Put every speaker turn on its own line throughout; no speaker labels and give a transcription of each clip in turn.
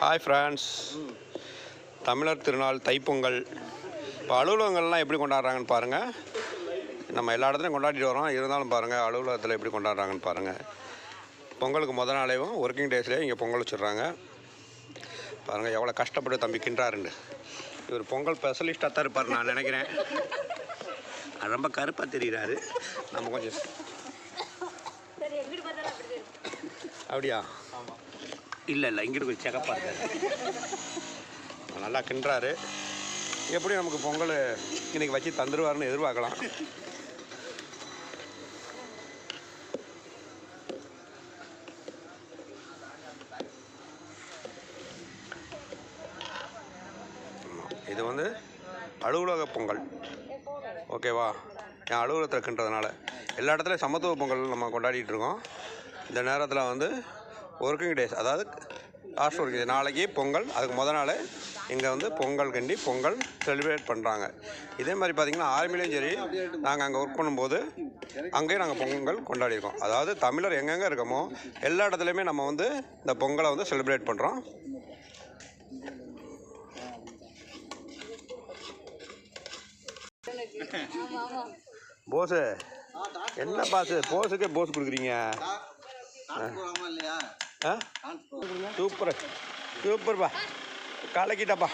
Hi friends தமிழர் திருநாள் தைப்பொங்கல். இப்போ அலுவலகங்கள்லாம் எப்படி கொண்டாடுறாங்கன்னு பாருங்கள் நம்ம எல்லா இடத்துலையும் கொண்டாடிட்டு வரோம். இருந்தாலும் பாருங்கள் அலுவலகத்தில் எப்படி கொண்டாடுறாங்கன்னு பாருங்கள் பொங்கலுக்கு முத நாளேவும் ஒர்க்கிங் டேஸ்லேயே இங்கே பொங்கல் வச்சிடுறாங்க. பாருங்கள் எவ்வளோ கஷ்டப்பட்டு தம்பி கிண்டாருண்டு இவர் பொங்கல் ஸ்பெஷலிஸ்ட்டாக தான் இருப்பார் நான் நினைக்கிறேன். ரொம்ப கருப்பாக தெரிகிறாரு நம்ம கொஞ்சம் அப்படியா? இல்லை இல்லை இங்கிட்டு கொஞ்சம் செகப்பாக இருக்காரு. நல்லா கிண்டுறாரு. எப்படி நமக்கு பொங்கல் இன்னைக்கு வச்சு தந்துடுவாருன்னு எதிர்பார்க்கலாம். இது வந்து அலுவலக பொங்கல். ஓகேவா? என் அலுவலகத்தில் இருக்கின்றதுனால எல்லா இடத்துலையும் சமத்துவ பொங்கல் நம்ம கொண்டாடிட்டு இருக்கோம். இந்த நேரத்தில் வந்து ஒர்க்கிங் டேஸ் அதாவது லாஸ்ட் ஒர்க்கிங் டே நாளைக்கு பொங்கல் அதுக்கு முத நாள் இங்கே வந்து பொங்கல் கண்டி பொங்கல் செலிப்ரேட் பண்ணுறாங்க இதே மாதிரி பார்த்திங்கன்னா ஆர்மிலையும் சரி நாங்கள் அங்கே ஒர்க் பண்ணும்போது அங்கேயும் நாங்கள் பொங்கல் கொண்டாடியிருக்கோம். அதாவது தமிழர் எங்கெங்கே இருக்கோமோ எல்லா இடத்துலையுமே நம்ம வந்து இந்த பொங்கலை வந்து செலிப்ரேட் பண்ணுறோம் போஸு. என்ன பாஸு? போஸுக்கே போஸ் கொடுக்குறீங்க. ஆ? சூப்பர். சூப்பர்ப்பா. கலக்கிட்டாப்பா.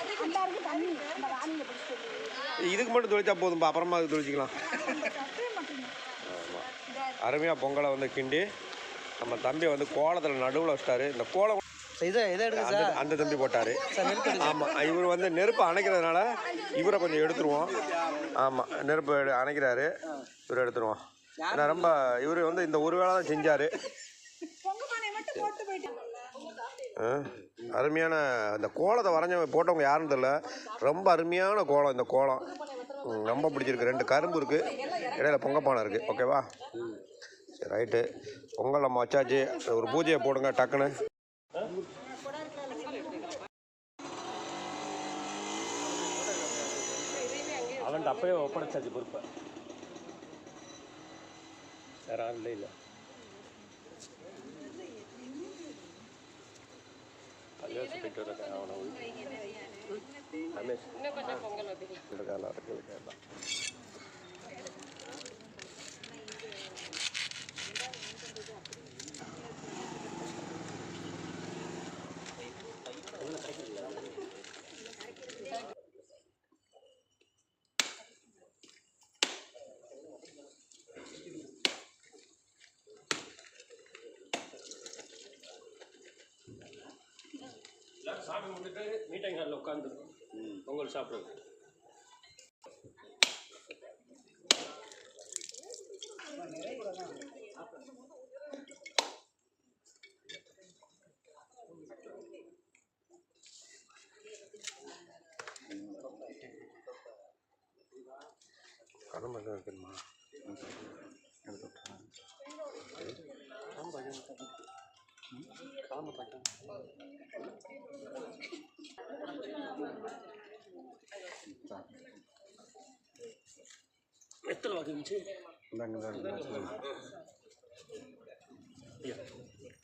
இதுக்கு மட்டும் தொழிச்சா போதும்பா. அப்புறமா அது தொழிச்சிக்கலாம் அருமையாக பொங்கலை வந்து கிண்டி நம்ம தம்பி வந்து கோலத்தில் நடுவில் வச்சிட்டாரு. இந்த கோலம்
இதை இதை எடுங்க
அந்த தம்பி போட்டார். ஆமாம் இவர் வந்து நெருப்பு அணைக்கிறதுனால இவரை கொஞ்சம் எடுத்துருவோம். ஆமாம் நெருப்பு அணைக்கிறாரு. இவர் எடுத்துருவோம். ஏன்னா ரொம்ப இவர் வந்து இந்த ஒரு வேளை தான் செஞ்சார். அருமையான அந்த கோலத்தை வரைஞ்சவங்க போட்டவங்க யாருன்னு தெரில ரொம்ப அருமையான கோலம் இந்த கோலம். ரொம்ப பிடிச்சிருக்கு. ரெண்டு கரும்பு இருக்குது இடையில பொங்கப்பானை இருக்குது ஓகேவா சரி ரைட்டு பொங்கல் நம்ம வச்சாச்சு ஒரு பூஜையை போடுங்க டக்குன்னு.
அவன் அப்பயே ஒப்படைச்சாச்சு பொறுப்பை. வேற ஆள் இல்லை. போயிட்டு வரேன் அவனை ரமேஷ் இருக்கானா இருக்கு இருக்கானா சாமி கும்பிட்டுட்டு மீட்டிங் ஹாலில் உட்காந்து பொங்கல் சாப்பிடுறது
கடமை எதுவும் இருக்குமா
எத்தனை வாக்கு இருந்துச்சு? சரி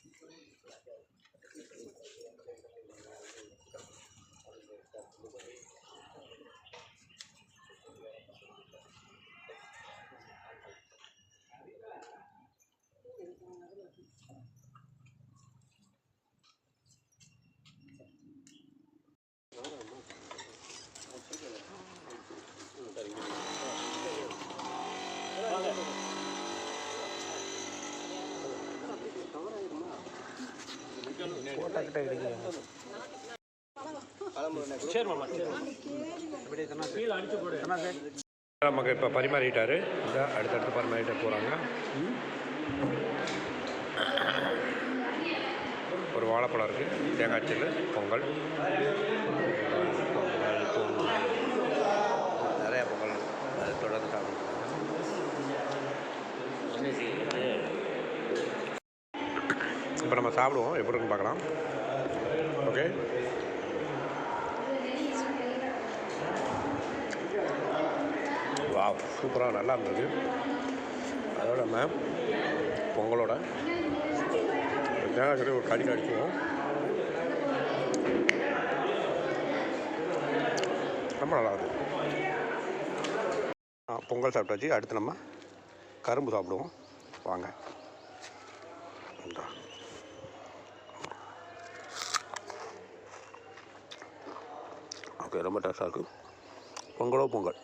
மாமா
நமக்கு இப்போ பரிமாறிட்டாரு இந்த அடுத்தடுத்து பரிமாறிட்டு போகிறாங்க ஒரு வாழைப்பழம் இருக்குது தேங்காய் சில்லு பொங்கல் பொங்கல் பொங்கல் நிறையா பொங்கல் அது தொடர்ந்து சாப்பிடுறாங்க இப்போ நம்ம சாப்பிடுவோம். எப்படி இருக்குன்னு பார்க்கலாம். ஓகே வா சூப்பராக நல்லா இருந்தது. அதோட நம்ம பொங்கலோட. தேங்காய் சொல்லி ஒரு கடி அடிச்சுவோம் ரொம்ப நல்லா இருக்குது ஆ, பொங்கல் சாப்பிட்டாச்சு. அடுத்து நம்ம கரும்பு சாப்பிடுவோம். வாங்க. இருக்குது ரொம்ப டேஸ்டாக இருக்குது பொங்கலோ பொங்கல்.